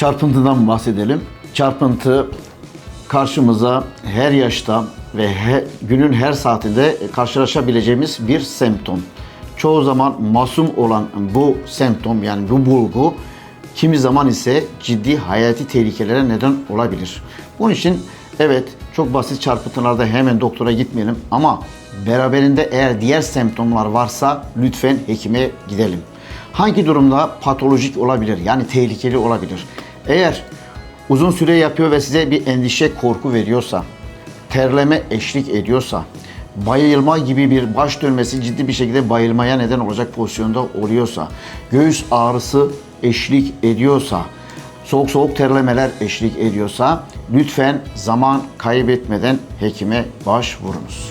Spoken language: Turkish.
çarpıntıdan bahsedelim. Çarpıntı karşımıza her yaşta ve he- günün her saatinde karşılaşabileceğimiz bir semptom. Çoğu zaman masum olan bu semptom yani bu bulgu kimi zaman ise ciddi hayati tehlikelere neden olabilir. Bunun için evet çok basit çarpıntılarda hemen doktora gitmeyelim ama beraberinde eğer diğer semptomlar varsa lütfen hekime gidelim. Hangi durumda patolojik olabilir yani tehlikeli olabilir? Eğer uzun süre yapıyor ve size bir endişe, korku veriyorsa, terleme eşlik ediyorsa, bayılma gibi bir baş dönmesi ciddi bir şekilde bayılmaya neden olacak pozisyonda oluyorsa, göğüs ağrısı eşlik ediyorsa, soğuk soğuk terlemeler eşlik ediyorsa lütfen zaman kaybetmeden hekime başvurunuz.